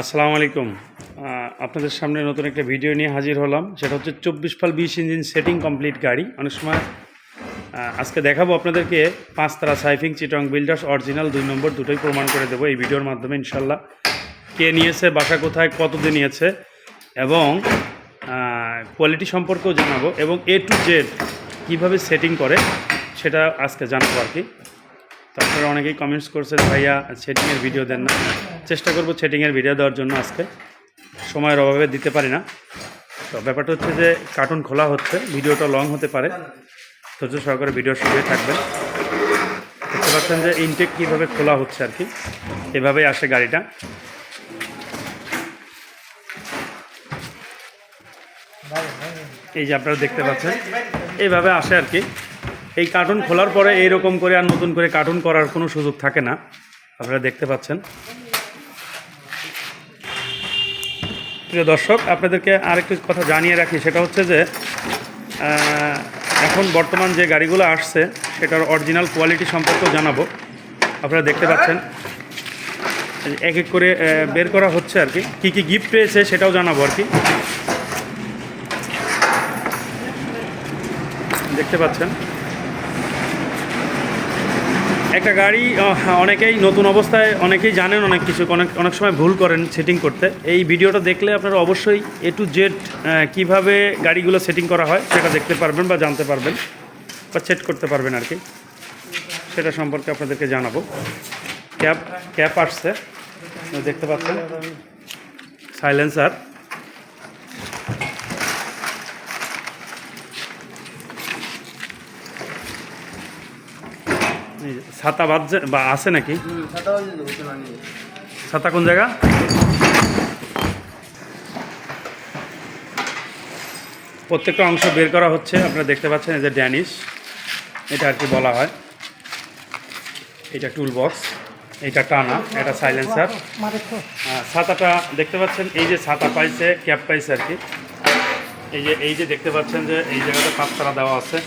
আসসালামু আলাইকুম। আপনাদের সামনে নতুন একটা ভিডিও নিয়ে হাজির হলাম। সেটা হচ্ছে চব্বিশ ফাল বিশ ইঞ্জিন সেটিং কমপ্লিট গাড়ি। অনেক সময় আজকে দেখাবো আপনাদেরকে পাঁচতারা সাইফিং চিটং বিল্ডার্স অরিজিনাল দুই নম্বর দুটোই প্রমাণ করে দেবো এই ভিডিওর মাধ্যমে, ইনশাল্লাহ। কে নিয়েছে, বাসা কোথায়, কতদিন নিয়েছে, এবং কোয়ালিটি সম্পর্কেও জানাব, এবং এ টু জেড কীভাবে সেটিং করে, সেটা আজকে জানাব আর কি। তো আপনারা অনেকেই কমেন্টস করছেন ভাইয়া সেটিংয়ের ভিডিও দেন না। চেষ্টা করব সেটিংয়ের ভিডিও দেওয়ার জন্য আজকে। সময়ের অভাবে দিতে পারি না। তো ব্যাপারটা হচ্ছে যে কার্টুন খোলা হচ্ছে ভিডিওটা লং হতে পারে। ধৈর্য সহকারে ভিডিওর সঙ্গে থাকবেন। দেখতে পাচ্ছেন যে ইনটেক কীভাবে খোলা হচ্ছে আর কি। এভাবেই আসে গাড়িটা। এই যে আপনারা দেখতে পাচ্ছেন এইভাবে আসে আর কি। এই কার্টুন খোলার পরে এইরকম করে আর নতুন করে কার্টুন করার কোনো সুযোগ থাকে না। আপনারা দেখতে পাচ্ছেন। প্রিয় দর্শক, আপনাদেরকে আরেকটি কথা জানিয়ে রাখি, সেটা হচ্ছে যে এখন বর্তমান যে গাড়িগুলো আসছে, সেটার অরিজিনাল কোয়ালিটি সম্পর্কেও জানাব। আপনারা দেখতে পাচ্ছেন। এক এক করে বের করা হচ্ছে আর কি। কী কী গিফট পেয়েছে সেটাও জানাব আর কি। দেখতে পাচ্ছেন। একটা গাড়ি অনেকেই নতুন অবস্থায়, অনেকেই জানেন অনেক কিছু, অনেক অনেক সময় ভুল করেন সেটিং করতে। এই ভিডিওটা দেখলে আপনারা অবশ্যই এ টু জেড কীভাবে গাড়িগুলো সেটিং করা হয় সেটা দেখতে পারবেন বা জানতে পারবেন বা চেক করতে পারবেন আর কি। সেটা সম্পর্কে আপনাদেরকে জানাব। ক্যাব ক্যাব আসছে। দেখতে পাচ্ছেন? সাইলেন্সার ছাতা বাজছে বা আছে নাকি? ছাতা কোন জায়গা? প্রত্যেকটা অংশ বের করা হচ্ছে আপনারা দেখতে পাচ্ছেন এই যে ড্যানিশ এটা আর কি বলা হয়। এটা টুল বক্স এটা টানা এটা সাইলেন্সার ছাতাটা দেখতে পাচ্ছেন এই যে ছাতা পাইছে ক্যাপ পাইছে আর কি। এই যে এই যে দেখতে পাচ্ছেন যে এই জায়গাতে পাঁচতারা দেওয়া আছে।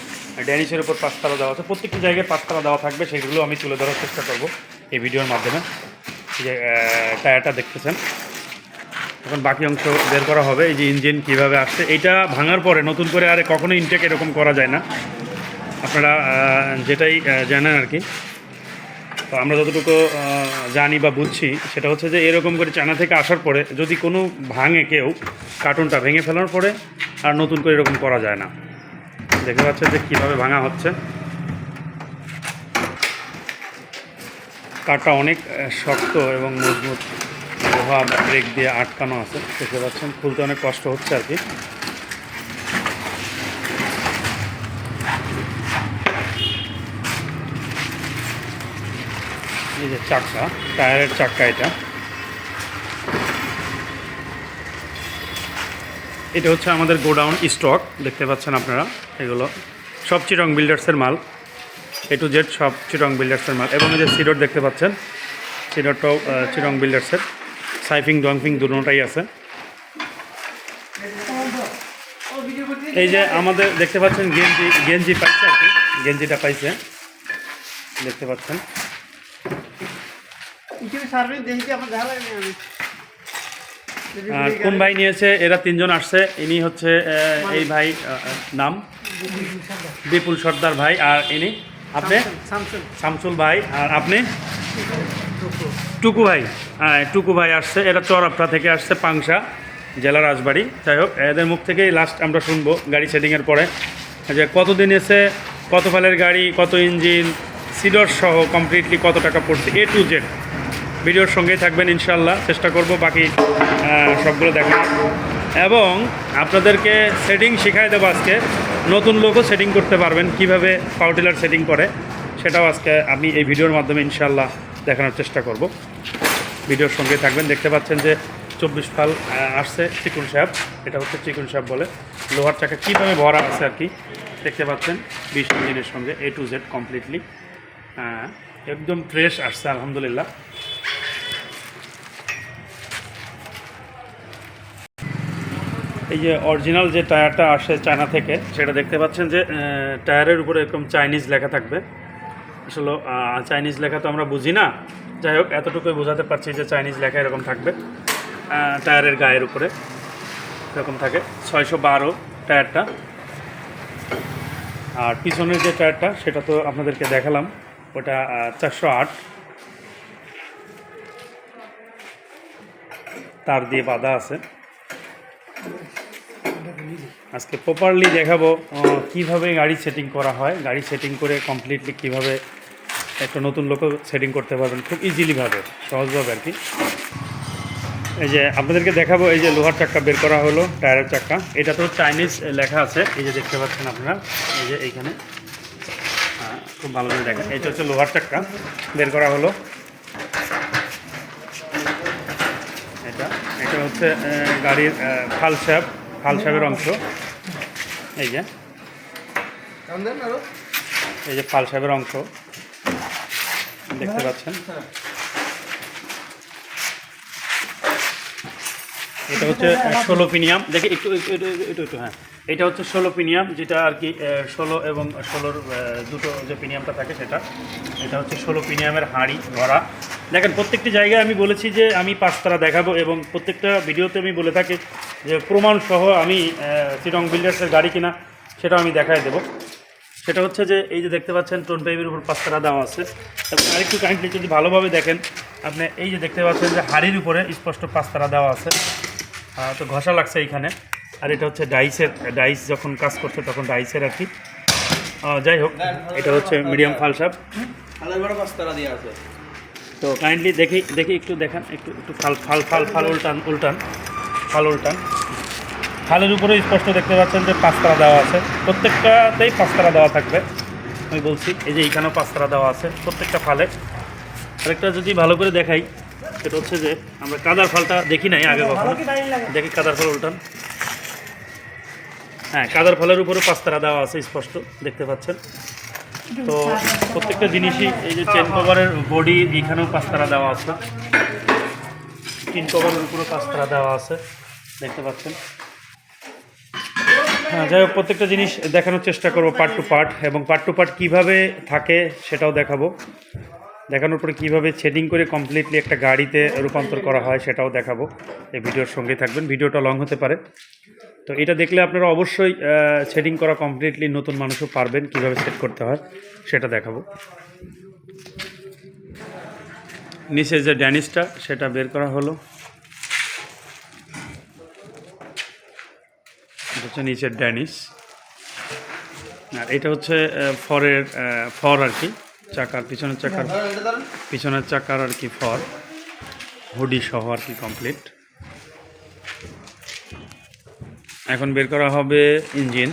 ড্যানিশের উপর পাঁচতারা দেওয়া আছে। প্রত্যেকটি জায়গায় পাঁচতারা দেওয়া থাকবে, সেগুলো আমি তুলে ধরার চেষ্টা করব এই ভিডিওর মাধ্যমে। যে টায়ারটা দেখতেছেন। এখন বাকি অংশ বের করা হবে, এই যে ইঞ্জিন কীভাবে আসছে। এটা ভাঙার পরে নতুন করে আর কখনো ইনটেক এরকম করা যায় না। আপনারা যেটাই জানেন আর কি। তো আমরা যতটুকু জানি বা বুঝছি, সেটা হচ্ছে যে এরকম করে চায়না থেকে আসার পরে যদি কোনো ভাঙে কেউ কার্টুনটা ভেঙে ফেলার পরে আর নতুন করে এরকম করা যায় না। দেখতে পাচ্ছেন যে কীভাবে ভাঙা হচ্ছে। কাঠটা অনেক শক্ত এবং মজবুত। লোহা ব্রেক দিয়ে আটকানো আছে, দেখতে পাচ্ছেন। খুলতে অনেক কষ্ট হচ্ছে আর কি। এই যে চাক্কা টায়ারের চাক্কা এটা। এটা হচ্ছে আমাদের গোডাউন স্টক দেখতে পাচ্ছেন আপনারা এগুলো। সব চিরং বিল্ডার্সের মাল এ টু জেড সব চিরং বিল্ডার্সের মাল। এবং এই যে সিডর দেখতে পাচ্ছেন সিডরটাও আহ, চিরং বিল্ডার্সের। সাইফিং ডংফিং দুটোটাই আছে। এই যে আমাদের দেখতে পাচ্ছেন গেঞ্জি গেঞ্জি পাইছে আর কি গেঞ্জিটা পাইছে। দেখতে পাচ্ছেন। আর কোন ভাই নিয়েছে? এরা তিনজন আসছে। ইনি হচ্ছে এই ভাই নাম? বিপুল সর্দার ভাই। আর ইনি? আপনি? শামসুল ভাই। আর আপনি? টুকু ভাই। হ্যাঁ টুকু ভাই আসছে। এরা চরপটা থেকে আসছে পাংশা জেলা রাজবাড়ি। যাই হোক এদের মুখ থেকেই লাস্ট আমরা শুনব গাড়ি সেটিংয়ের পরে। যে কতদিন এসে কত ফালের গাড়ি কত ইঞ্জিন সিডর সহ কমপ্লিটলি কত টাকা পড়ছে এ টু জেড ভিডিওর সঙ্গেই থাকবেন ইনশাল্লাহ চেষ্টা করব বাকি সবগুলো দেখার। এবং আপনাদেরকে সেটিং শেখায় দেবো আজকে। নতুন লোকও সেটিং করতে পারবেন, কীভাবে পাউটিলার সেটিং করে, সেটাও আজকে আমি এই ভিডিওর মাধ্যমে ইনশাল্লাহ দেখানোর চেষ্টা করব। ভিডিওর সঙ্গে থাকবেন, দেখতে পাচ্ছেন যে চব্বিশ ফাল আসছে চিকুন সাহেব এটা হচ্ছে চিকুন সাহেব বলে। লোহার চাকা কীভাবে ভরা আছে আর কি, দেখতে পাচ্ছেন। বিশ ইঞ্জিনের সঙ্গে এ টু জেড কমপ্লিটলি একদম ফ্রেশ আসছে, আলহামদুলিল্লাহ। এই যে অরিজিনাল যে টায়ারটা আসে চায়না থেকে, সেটা দেখতে পাচ্ছেন যে টায়ারের উপরে এরকম চাইনিজ লেখা থাকবে। আসলে চাইনিজ লেখা তো আমরা বুঝি না। যাই হোক, এতটুকুই বোঝাতে পারছি যে চাইনিজ লেখা এরকম থাকবে টায়ারের গায়ের উপরে। এরকম থাকে। ছয়শো বারো টায়ারটা। আর পিছনের যে টায়ারটা, সেটা তো আপনাদেরকে দেখালাম। ওটা চারশো আট। তার দিয়ে বাঁধা আছে। আজকে প্রপারলি দেখাবো কীভাবে গাড়ি সেটিং করা হয়। গাড়ি সেটিং করে কমপ্লিটলি কীভাবে একটা নতুন লোকও সেটিং করতে পারবেন, খুব ইজিলিভাবে সহজভাবে আর কি। এই যে আপনাদেরকে দেখাবো, এই যে লোহার চাক্কা বের করা হলো টায়ারের চাক্কা। এটা তো চাইনিজ লেখা আছে, এই যে দেখতে পাচ্ছেন আপনারা, এই যে এইখানে। খুব ভালোভাবে দেখেন, এটা হচ্ছে লোহার চাক্কা বের করা হলো। এটা এটা হচ্ছে গাড়ির ফাল শ্যাপ ফাল শ্যাপের অংশ। এই যে। এই যে ফাল শ্যাপের অংশ। দেখতে পাচ্ছেন? এটা হচ্ছে ষোলো পিনিয়াম দেখে, একটু একটু একটু হ্যাঁ। এটা হচ্ছে ষোলো পিনিয়াম যেটা আর কি ষোলো এবং ষোলোর দুটো যে পিনিয়ামটা থাকে সেটা। এটা হচ্ছে ষোলো পিনিয়ামের হাঁড়ি, ভরা। দেখেন, প্রত্যেকটি জায়গায় আমি বলেছি যে আমি পাঁচতারা দেখাবো এবং প্রত্যেকটা ভিডিওতে আমি বলে থাকি যে প্রমাণ সহ আমি চিটং বিল্ডার্সের গাড়ি কিনা সেটাও আমি দেখায় দেবো। সেটা হচ্ছে যে এই যে দেখতে পাচ্ছেন টোন পাইপের উপর পাঁচতারা দেওয়া আছে। এবং আরেকটু কাইন্ডলি যদি ভালোভাবে দেখেন, আপনি এই যে দেখতে পাচ্ছেন যে হাড়ির উপরে স্পষ্ট পাঁচতারা দেওয়া আছে। তো ঘষা লাগছে এইখানে। আর এটা হচ্ছে ডাইসের, ডাইস যখন কাজ করছে তখন ডাইসের আর কি। যাই হোক, এটা হচ্ছে মিডিয়াম ফালসাপ তো কাইন্ডলি দেখি দেখি একটু দেখান একটু একটু ফাল ফাল ফাল ফাল উল্টান উল্টান ফাল উল্টান। ফালের উপরে স্পষ্ট দেখতে পাচ্ছেন যে পাঁচতারা দেওয়া আছে। প্রত্যেকটাতেই পাঁচতারা দেওয়া থাকবে। আমি বলছি এই যে এইখানেও পাঁচতারা দেওয়া আছে প্রত্যেকটা ফালে। আরেকটা যদি ভালো করে দেখাই সেটা হচ্ছে যে আমরা কাদার ফালটা দেখি নাই আগে কখনো। দেখি কাদার ফল উল্টান। হ্যাঁ কাদার ফলের উপরে পাঁচতারা দেওয়া আছে স্পষ্ট দেখতে পাচ্ছেন। তো প্রত্যেকটা জিনিসই এই যে চেন কভারের বডি এখানেও পাঁচতারা দেওয়া আছে। টিন কভারের উপরেও পাঁচতারা দেওয়া আছে, দেখতে পাচ্ছেন। হ্যাঁ যাই হোক, প্রত্যেকটা জিনিস দেখানোর চেষ্টা করব পার্ট টু পার্ট এবং পার্ট টু পার্ট কীভাবে থাকে সেটাও দেখাবো। দেখানোর পরে কীভাবে শেডিং করে কমপ্লিটলি একটা গাড়িতে রূপান্তর করা হয় সেটাও দেখাবো। এই ভিডিওর সঙ্গে থাকবেন। ভিডিওটা লং হতে পারে। তো এটা দেখলে আপনারা অবশ্যই শেডিং করা কমপ্লিটলি নতুন মানুষও পারবেন কীভাবে সেট করতে হয় সেটা দেখাবো। নিচে যে ড্যানিসটা সেটা বের করা হলো। হচ্ছে নিচের ড্যানিস আর এটা হচ্ছে ফরের ফর আর কি চাকার পিছনের চাকার পিছনের চাকার আর কি ফর। হুডি সহ আর কি কমপ্লিট এখন বের করা হবে ইঞ্জিন।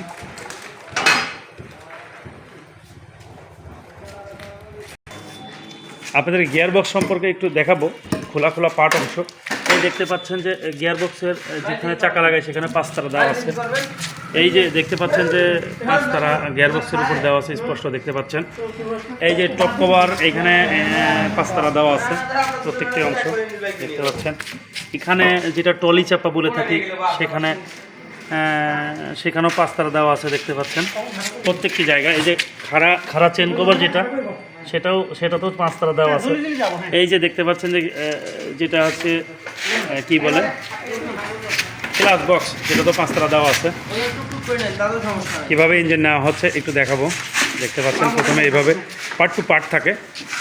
আপনাদের গিয়ার বক্স সম্পর্কে একটু দেখাবো, খোলা খোলা পার্ট অংশ। এই দেখতে পাচ্ছেন যে গিয়ার বক্সের যেখানে চাকা লাগায় সেখানে পাঁচতারা দেওয়া আছে। এই যে দেখতে পাচ্ছেন যে পাঁচতারা গিয়ার বক্সের উপর দেওয়া আছে, স্পষ্ট দেখতে পাচ্ছেন। এই যে টপ কভার এইখানে পাঁচতারা দেওয়া আছে, প্রত্যেকটি অংশ দেখতে পাচ্ছেন। এখানে যেটা টলি চাপা বলে থাকি, সেখানে সেখানেও পাঁচতারা দেওয়া আছে, দেখতে পাচ্ছেন। প্রত্যেকটি জায়গায়, এই যে খাড়া খাড়া চেন কভার যেটা, সেটাও, সেটাতেও পাঁচতারা দেওয়া আছে। এই যে দেখতে পাচ্ছেন যে যেটা হচ্ছে কি বলে? ক্লাস বক্স যেটা তো পাঁচতারা দেওয়া আছে। কীভাবে ইঞ্জিন নেওয়া হচ্ছে একটু দেখাবো। দেখতে পাচ্ছেন, প্রথমে এইভাবে পার্ট টু পার্ট থাকে।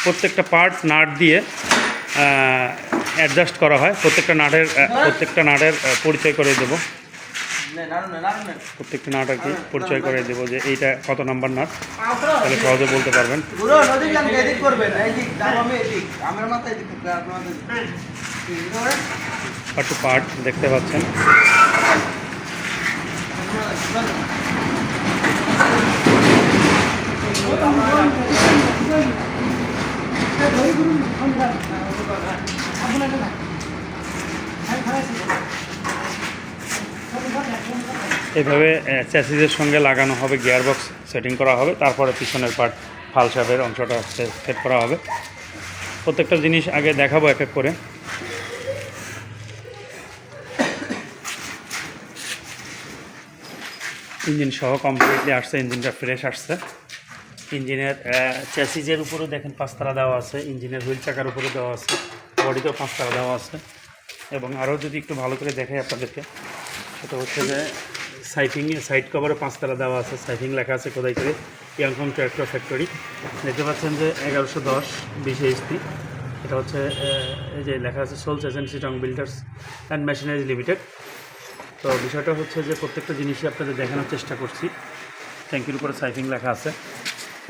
প্রত্যেকটা পার্ট নাট দিয়ে অ্যাডজাস্ট করা হয়। প্রত্যেকটা নাটের প্রত্যেকটা নাটের পরিচয় করে দেবো। প্রত্যেকটা নাট আর কি পরিচয় করে দেবো যে এইটা কত নাম্বার নাট তাহলে সহজে বলতে পারবেন। আছে? পার্ট টু পার্ট দেখতে পাচ্ছেন। এভাবে চ্যাসিসের সঙ্গে লাগানো হবে গিয়ার বক্স সেটিং করা হবে, তারপরে পিছনের পার্ট ফাল সাপের অংশটা সেট করা হবে। প্রত্যেকটা জিনিস আগে দেখাবো এক এক করে। ইঞ্জিন সহ কমপ্লিটলি আসছে, ইঞ্জিনটা ফ্রেশ আসছে। ইঞ্জিনের চ্যাসিজের উপরেও দেখেন পাঁচতারা দেওয়া আছে, ইঞ্জিনের হুইল চাকার উপরে দেওয়া আছে বডিতেও পাঁচতারা দেওয়া আছে। এবং আরও যদি একটু ভালো করে দেখাই আপনাদেরকে, সেটা হচ্ছে যে সাইফিং সাইড কভারে পাঁচতলা দেওয়া আছে, সাইফিং লেখা আছে কোথায় করে ইয়াংফর্ম ট্র্যাক্টর ফ্যাক্টরি। দেখতে পাচ্ছেন যে এগারোশো দশ বিশ এইচপি এটা হচ্ছে এই যে লেখা আছে soles agency Tong builders and machineries limited. তো বিষয়টা হচ্ছে যে প্রত্যেকটা জিনিসই আপনাদের দেখানোর চেষ্টা করছি। ট্যাঙ্কির উপরে সাইফিং লেখা আছে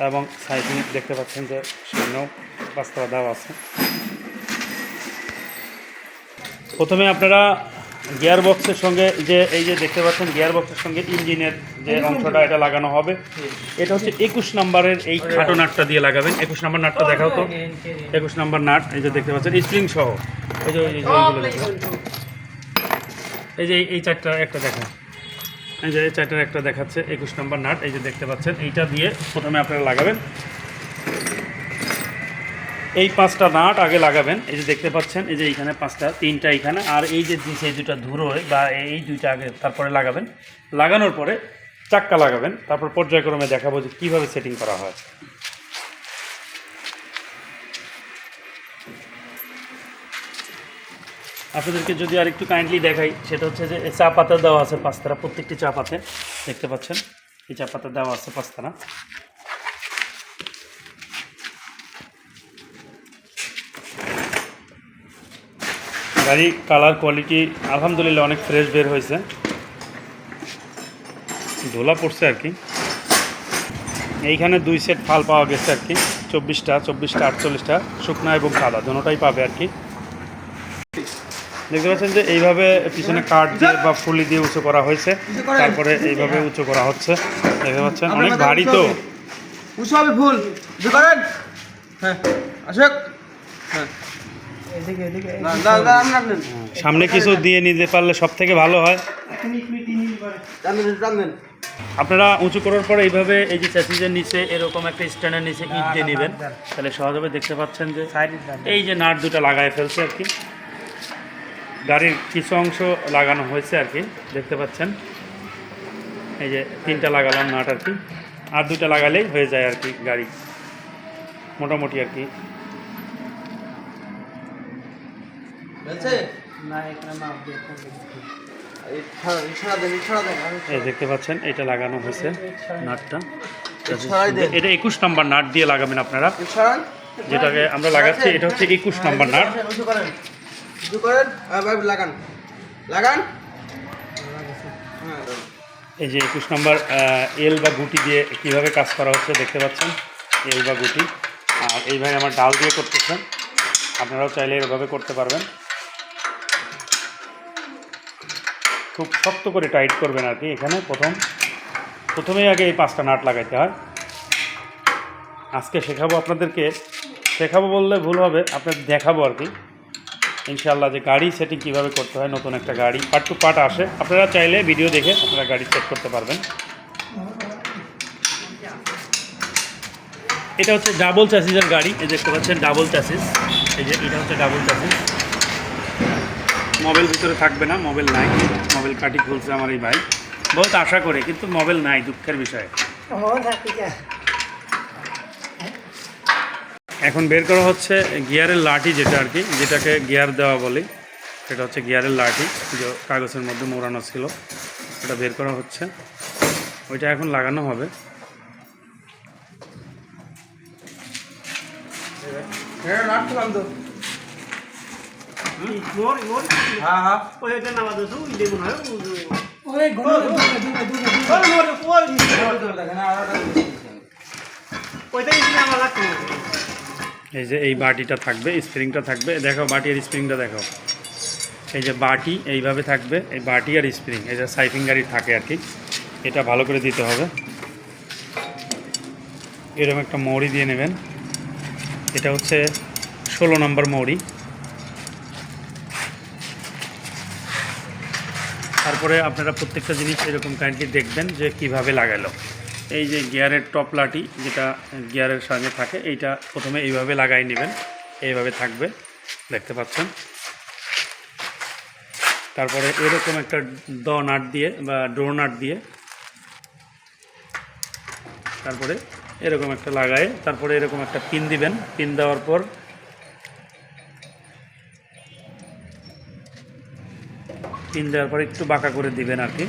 এবং সাইফিং দেখতে পাচ্ছেন যে সামনেও পাঁচতলা দেওয়া আছে। প্রথমে আপনারা গিয়ার বক্সের সঙ্গে যে, এই যে দেখতে পাচ্ছেন গিয়ার বক্সের সঙ্গে ইঞ্জিনের যে অংশটা, এটা লাগানো হবে। এটা হচ্ছে একুশ নাম্বারের এই খাটো নাটটা দিয়ে লাগাবেন। একুশ নাম্বার নাটটা দেখাও তো। একুশ নাম্বার নাট, এই যে দেখতে পাচ্ছেন, স্প্রিং সহ। এই যে এই যে, এই চারটা একটা দেখা। এই যে, এই চারটার একটা দেখাচ্ছে, একুশ নাম্বার নাট, এই যে দেখতে পাচ্ছেন, এইটা দিয়ে প্রথমে আপনারা লাগাবেন। এই পাঁচটা নাট আগে লাগাবেন। এই যে দেখতে পাচ্ছেন, এই যে এইখানে পাঁচটা, তিনটা এইখানে আর এই যে এই দুটা ধুরোয় বা এই দুইটা আগে তারপরে লাগাবেন। লাগানোর পরে চাক্কা লাগাবেন। তারপর পর্যায়ক্রমে দেখাবো যে কীভাবে সেটিং করা হয়। আপনাদেরকে যদি আর একটু কাইন্ডলি দেখাই, সেটা হচ্ছে যে চা পাতা দেওয়া আছে পাঁচতারা, প্রত্যেকটি চা পাতে। দেখতে পাচ্ছেন, এই চা পাতা দেওয়া আছে পাঁচতারা। গাড়ি কালার কোয়ালিটি আলহামদুলিল্লাহ অনেক ফ্রেশ বের হয়েছে। ধোলা পড়ছে আর কি। এইখানে দুই সেট ফাল পাওয়া গেছে আর কি চব্বিশটা চব্বিশটা আটচল্লিশটা শুকনা এবং কাদা দুটোটাই পাবে আর কি। দেখতে পাচ্ছেন যে এইভাবে পিছনে কাঠ দিয়ে বা ফুলি দিয়ে উঁচু করা হয়েছে তারপরে এইভাবে উঁচু করা হচ্ছে। দেখতে পাচ্ছেন অনেক ভারী তো। উঁচু হবে। ফুল হ্যাঁ হ্যাঁ। সামনে কিছু দিয়ে নিতে পারলে সব থেকে ভালো হয়। আপনারা উঁচু করার পরে এইভাবে এই যে চ্যাসিজের নিচে এরকম একটা স্ট্যান্ডের নিচে ইট দিয়ে নেবেন। তাহলে সহজভাবে দেখতে পাচ্ছেন যে এই যে নাট দুটো লাগায় ফেলছে আর কি। গাড়ির কিছু অংশ লাগানো হয়েছে আর কি দেখতে পাচ্ছেন। এই যে তিনটা লাগালাম নাট আর কি। আর দুটো লাগালেই হয়ে যায় আর কি গাড়ি। মোটামুটি আর কি। দেখতে পাচ্ছেন এটা লাগানো হয়েছে নাটটা। এটা একুশ নাম্বার নাট দিয়ে লাগাবেন আপনারা। যেটাকে আমরা লাগাচ্ছি এটা হচ্ছে একুশ নাম্বার নাট। লাগান। লাগান? হ্যাঁ এই যে একুশ নম্বর এল বা গুটি দিয়ে কীভাবে কাজ করা হচ্ছে দেখতে পাচ্ছেন? এল বা গুটি। আর এইভাবে আমার ডাল দিয়ে করতেছেন। আপনারাও চাইলে এভাবে করতে পারবেন। খুব শক্ত করে টাইট করবেন আর কি এখানে প্রথম। প্রথমেই আগে এই পাঁচটা নাট লাগাইতে হয়। আজকে শেখাবো আপনাদেরকে। শেখাবো বললে ভুল হবে, আপনাদের দেখাবো আর কি। ইনশাআল্লাহ যে গাড়ি সেটিং কীভাবে করতে হয়, নতুন একটা গাড়ি পার্ট টু পার্ট আসে। আপনারা চাইলে ভিডিও দেখে আপনারা গাড়ি চেক করতে পারবেন। এটা হচ্ছে ডাবল চ্যাসিসের গাড়ি, এই দেখতে পাচ্ছেন ডাবল চ্যাসিস এই যে এটা হচ্ছে ডাবল চ্যাসিস মোবাইল ভিতরে থাকবে না মোবাইল নাই। মোবাইল কাটি খুলছে আমার এই ভাই। বহুত আশা করে কিন্তু মোবাইল নাই দুঃখের বিষয়। এখন বের করা হচ্ছে গিয়ারের লাঠি যেটা আর কি যেটাকে গিয়ার দেওয়া বলে। সেটা হচ্ছে গিয়ারের লাঠি যে কাগজের মধ্যে মোড়ানো ছিল। ওটা বের করা হচ্ছে। ওইটা এখন লাগানো হবে। হ্যাঁ রাখলাম তো। এই যে এই বাটিটা থাকবে, স্প্রিংটা থাকবে। দেখো বাটি আর স্প্রিংটা দেখো। এই যে বাটি এইভাবে থাকবে, এই বাটি আর স্প্রিং, এই যে সাইফিং গাড়ি থাকে আর কি। এটা ভালো করে দিতে হবে। এরকম একটা মৌরি দিয়ে নেবেন। এটা হচ্ছে ষোলো নম্বর মৌরি। তারপরে আপনারা প্রত্যেকটা জিনিস এরকম কাইন্ডলি দেখবেন যে কীভাবে লাগালো। এই যে গিয়ারের টপ লাটি যেটা গিয়ারের সঙ্গে থাকে, এইটা প্রথমে এইভাবে লাগাই নেবেন, এইভাবে থাকবে, দেখতে পাচ্ছেন। তারপরে এরকম একটা দ নাট দিয়ে বা ডোর নাট দিয়ে তারপরে এরকম একটা লাগায়, তারপরে এরকম একটা পিন দিবেন। পিন দেওয়ার পর পিন দেওয়ার পরে একটু বাঁকা করে দিবেন আর কি।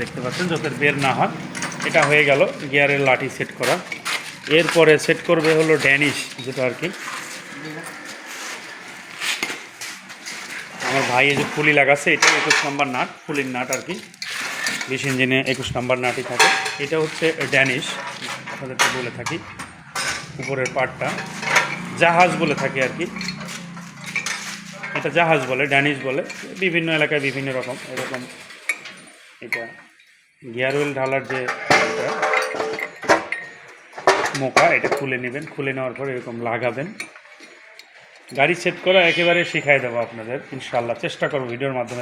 দেখতে পাচ্ছেন যাতে বের না হয় এটা হয়ে গেল গিয়ারের লাঠি সেট করা। এরপরে সেট করবে হলো ড্যানিশ, যেটা আর কি। আমার ভাই যে ফুলি লাগাচ্ছে এটা একুশ নম্বর নাট, ফুলির নাট আর কি। বিশ ইঞ্জিনে একুশ নম্বর নাটই থাকে। এটা হচ্ছে ড্যানিশ, আপনাদেরকে বলে থাকি, উপরের পার্টটা জাহাজ বলে থাকি আর কি। এটা জাহাজ বলে ড্যানিশ বলে, বিভিন্ন এলাকায় বিভিন্ন রকম, এরকম এটা গিয়ার ওয়েল ঢালার যে মোকা, এটা খুলে নেবেন, খুলে নেওয়ার পর এরকম লাগাবেন। গাড়ি সেট করা একেবারে শিখাই দেবো আপনাদের ইনশাল্লাহ চেষ্টা করব ভিডিওর মাধ্যমে